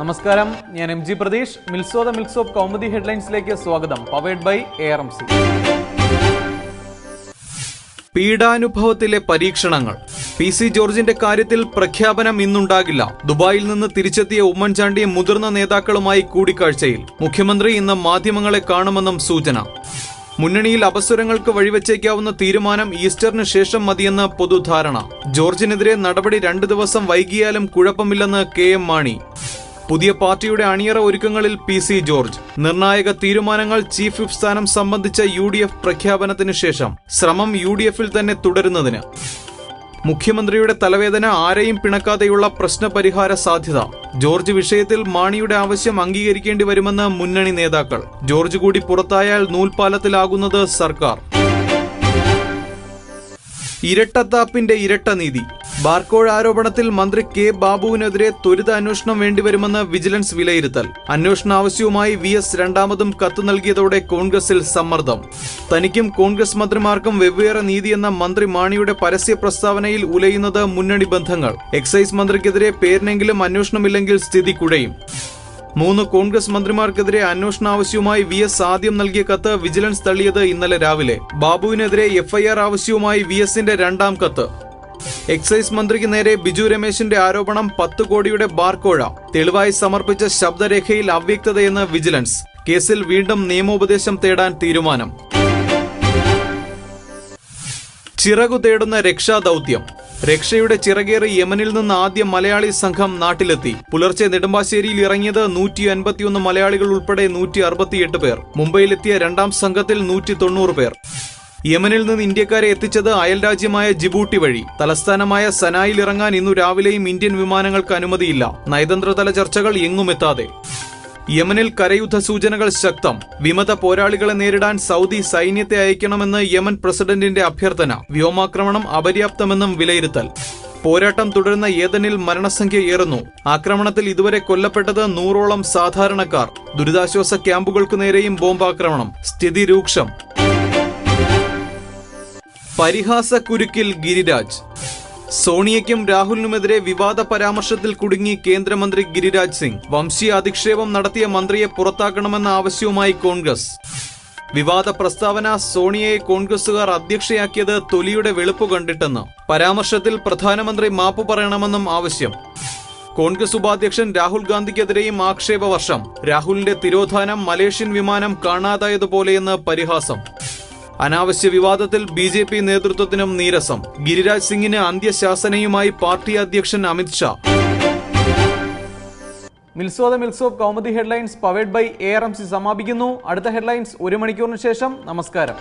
നമസ്കാരം. ഞാൻ M G Pratheesh. മിൽസോദ ദ ഓഫ് കൗമുദി ഹെഡ്ലൈൻസിലേക്ക് സ്വാഗതം. Powered by A R M C പീഡാനുഭവത്തിലെ പരീക്ഷണങ്ങൾ. പി സി ജോർജിന്റെ കാര്യത്തിൽ പ്രഖ്യാപനം ഇന്നുണ്ടാകില്ല. ദുബായിൽ നിന്ന് തിരിച്ചെത്തിയ ഉമ്മൻചാണ്ടി മുതിർന്ന നേതാക്കളുമായി കൂടിക്കാഴ്ചയിൽ. മുഖ്യമന്ത്രി ഇന്ന് മാധ്യമങ്ങളെ കാണുമെന്നും സൂചന. മുന്നണിയിൽ അപസ്വരങ്ങൾക്ക് വഴിവെച്ചേക്കാവുന്ന തീരുമാനം ഈസ്റ്ററിന് ശേഷം മതിയെന്ന പൊതുധാരണ. ജോർജിനെതിരെ നടപടി രണ്ടു ദിവസം വൈകിയാലും കുഴപ്പമില്ലെന്ന് കെ എം മാണി. പുതിയ പാർട്ടിയുടെ അണിയറ ഒരുക്കങ്ങളിൽ പി സി ജോർജ്. നിർണായക തീരുമാനങ്ങൾ ചീഫ് വിപ്പ് സ്ഥാനം സംബന്ധിച്ച യു ഡി എഫ് പ്രഖ്യാപനത്തിന് ശേഷം ശ്രമം യു ഡി എഫിൽ തന്നെ തുടരുന്നതിന്. മുഖ്യമന്ത്രിയുടെ തലവേദന ആരെയും പിണക്കാതെയുള്ള പ്രശ്നപരിഹാര സാധ്യത. ജോർജ് വിഷയത്തിൽ മാണിയുടെ ആവശ്യം അംഗീകരിക്കേണ്ടി വരുമെന്ന് മുന്നണി നേതാക്കൾ. ജോർജ് കൂടി പുറത്തായാൽ നൂൽപാലത്തിലാകുന്നത് സർക്കാർ. ഇരട്ടത്താപ്പിന്റെ ഇരട്ട നീതി. ബാർക്കോഴ ആരോപണത്തിൽ മന്ത്രി കെ ബാബുവിനെതിരെ ത്വരിത അന്വേഷണം വേണ്ടിവരുമെന്ന് വിജിലൻസ് വിലയിരുത്തൽ. അന്വേഷണ ആവശ്യവുമായി വി എസ് രണ്ടാമതും കത്ത് നൽകിയതോടെ കോൺഗ്രസിൽ സമ്മർദ്ദം. തനിക്കും കോൺഗ്രസ് മന്ത്രിമാർക്കും വെവ്വേറെ നീതിയെന്ന മന്ത്രി മാണിയുടെ പരസ്യ പ്രസ്താവനയിൽ ഉലയുന്നത് മുന്നണി ബന്ധങ്ങൾ. എക്സൈസ് മന്ത്രിക്കെതിരെ പേരിനെങ്കിലും അന്വേഷണമില്ലെങ്കിൽ സ്ഥിതി കുഴയും. മൂന്ന് കോൺഗ്രസ് മന്ത്രിമാർക്കെതിരെ അന്വേഷണ ആവശ്യവുമായി വി എസ് ആദ്യം നൽകിയ കത്ത് വിജിലൻസ് തള്ളിയത് ഇന്നലെ രാവിലെ. ബാബുവിനെതിരെ എഫ്ഐആർ ആവശ്യവുമായി വി എസിന്റെ രണ്ടാം കത്ത്. എക്സൈസ് മന്ത്രിക്ക് നേരെ ബിജു രമേശിന്റെ ആരോപണം പത്ത് കോടിയുടെ ബാർക്കോഴ തെളിവായി സമർപ്പിച്ച ശബ്ദരേഖയിൽ അവ്യക്തതയെന്ന് വിജിലൻസ്. കേസിൽ വീണ്ടും നിയമോപദേശം തേടാൻ തീരുമാനം. ചിറകു തേടുന്ന രക്ഷാദൗത്യം. രക്ഷയുടെ ചിറകേറി യമനിൽ നിന്ന് ആദ്യ മലയാളി സംഘം നാട്ടിലെത്തി. പുലർച്ചെ നെടുമ്പാശ്ശേരിയിൽ ഇറങ്ങിയത് നൂറ്റി അൻപത്തിയൊന്ന് മലയാളികൾ ഉൾപ്പെടെ നൂറ്റി അറുപത്തിയെട്ട് പേർ. മുംബൈയിലെത്തിയ രണ്ടാം സംഘത്തിൽ നൂറ്റി തൊണ്ണൂറ് പേർ. യമനിൽ നിന്ന് ഇന്ത്യക്കാരെ എത്തിച്ചത് അയൽരാജ്യമായ ജിബൂട്ടി വഴി. തലസ്ഥാനമായ സനായിൽ ഇറങ്ങാൻ ഇന്നു രാവിലെയും ഇന്ത്യൻ വിമാനങ്ങൾക്ക് അനുമതിയില്ല. നയതന്ത്രതല ചർച്ചകൾ എങ്ങുമെത്താതെ യമനിൽ കരയുദ്ധ സൂചനകൾ ശക്തം. വിമത പോരാളികളെ നേരിടാൻ സൗദി സൈന്യത്തെ അയക്കണമെന്ന് യമൻ പ്രസിഡന്റിന്റെ അഭ്യർത്ഥന. വ്യോമാക്രമണം അപര്യാപ്തമെന്നും വിലയിരുത്തൽ. പോരാട്ടം തുടരുന്ന ഏതനിൽ മരണസംഖ്യ ഏറുന്നു. ആക്രമണത്തിൽ ഇതുവരെ കൊല്ലപ്പെട്ടത് നൂറോളം സാധാരണക്കാർ. ദുരിതാശ്വാസ ക്യാമ്പുകൾക്കു നേരെയും ബോംബാക്രമണം. സ്ഥിതി രൂക്ഷം. പരിഹാസ കുരുക്കിൽ ഗിരിരാജ്. സോണിയയ്ക്കും രാഹുലിനുമെതിരെ വിവാദ പരാമർശത്തിൽ കുടുങ്ങി കേന്ദ്രമന്ത്രി ഗിരിരാജ് സിംഗ്. വംശീയ അധിക്ഷേപം നടത്തിയ മന്ത്രിയെ പുറത്താക്കണമെന്ന ആവശ്യവുമായി കോൺഗ്രസ്. വിവാദ പ്രസ്താവന സോണിയയെ കോൺഗ്രസുകാർ അധ്യക്ഷയാക്കിയത് തൊലിയുടെ വെളുപ്പ് കണ്ടിട്ടെന്ന്. പരാമർശത്തിൽ പ്രധാനമന്ത്രി മാപ്പ് പറയണമെന്നും ആവശ്യം. കോൺഗ്രസ് ഉപാധ്യക്ഷൻ രാഹുൽ ഗാന്ധിക്കെതിരെയും ആക്ഷേപവർഷം രാഹുലിന്റെ തിരോധാനം മലേഷ്യൻ വിമാനം കാണാതായതുപോലെയെന്ന് പരിഹാസം. അനാവശ്യ വിവാദത്തിൽ ബി ജെ പി നേതൃത്വത്തിനും നീരസം. ഗിരിരാജ് സിംഗിന് അന്ത്യശാസനയുമായി പാർട്ടി അധ്യക്ഷൻ Amit Shah മിൽസോദ the of Kaumudi headlines powered by A R M C സമാപിക്കുന്നു. അടുത്ത ഹെഡ്ലൈൻസ് ഒരു മണിക്കൂറിന് ശേഷം. നമസ്കാരം.